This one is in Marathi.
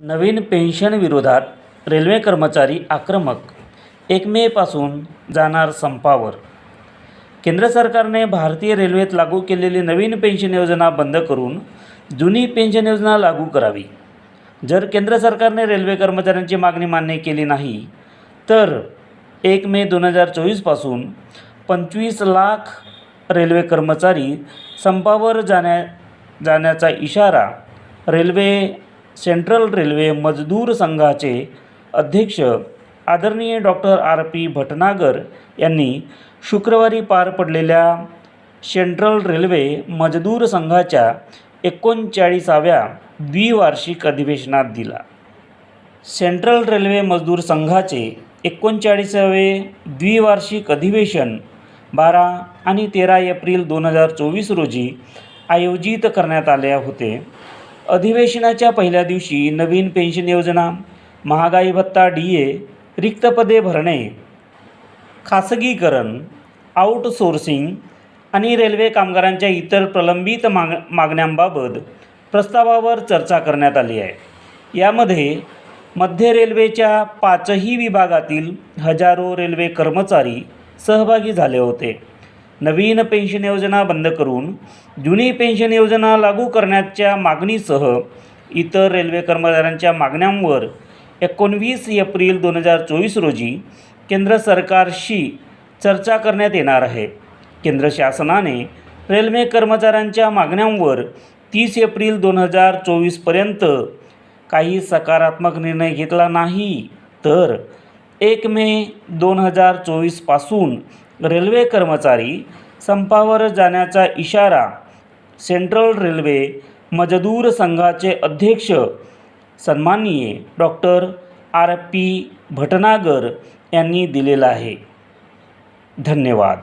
नवीन पेन्शन विरोधात रेल्वे कर्मचारी आक्रमक. एक मेपासून जाणार संपावर. केंद्र सरकारने भारतीय रेल्वेत लागू केलेली नवीन पेन्शन योजना बंद करून जुनी पेन्शन योजना लागू करावी. जर केंद्र सरकारने रेल्वे कर्मचाऱ्यांची मागणी मान्य केली नाही तर एक मे दोन हजार चोवीसपासून पंचवीस लाख रेल्वे कर्मचारी संपावर जाण्या जाण्याचा इशारा रेल्वे सेंट्रल रेल्वे मजदूर संघाचे अध्यक्ष आदरणीय डॉक्टर आर पी भटनागर यांनी शुक्रवारी पार पडलेल्या सेंट्रल रेल्वे मजदूर संघाच्या एकोणचाळीसाव्या द्विवार्षिक अधिवेशनात दिला. सेंट्रल रेल्वे मजदूर संघाचे एकोणचाळीसावे द्विवार्षिक अधिवेशन बारा आणि तेरा एप्रिल दोन हजार चोवीस रोजी आयोजित करण्यात आले होते. अधिवेशनाच्या पहिल्या दिवशी नवीन पेन्शन योजना महागाई भत्ता डी ए रिक्त पदे भरणे खासगीकरण आउटसोर्सिंग आणि रेल्वे कामगारांच्या इतर प्रलंबित माग मागण्यांबाबत प्रस्तावावर चर्चा करण्यात आली आहे. यामध्ये मध्य रेल्वेच्या पाचही विभागातील हजारो रेल्वे कर्मचारी सहभागी झाले होते. नवीन पेन्शन योजना बंद करून जुनी पेन्शन योजना लागू करण्याच्या मागणीसह इतर रेल्वे कर्मचाऱ्यांच्या मागण्यांवर एकोणवीस एप्रिल दोन हजार चोवीस रोजी केंद्र सरकारशी चर्चा करण्यात येणार आहे. केंद्र शासनाने रेल्वे कर्मचाऱ्यांच्या मागण्यांवर तीस एप्रिल दोन हजार चोवीसपर्यंत काही सकारात्मक निर्णय घेतला नाही तर एक मे दोन हजार चोवीसपासून रेल्वे कर्मचारी संपावर जाण्याचा इशारा सेंट्रल रेल्वे मजदूर संघाचे अध्यक्ष सन्माननीय डॉक्टर आर पी भटनागर यांनी दिलेला आहे. धन्यवाद.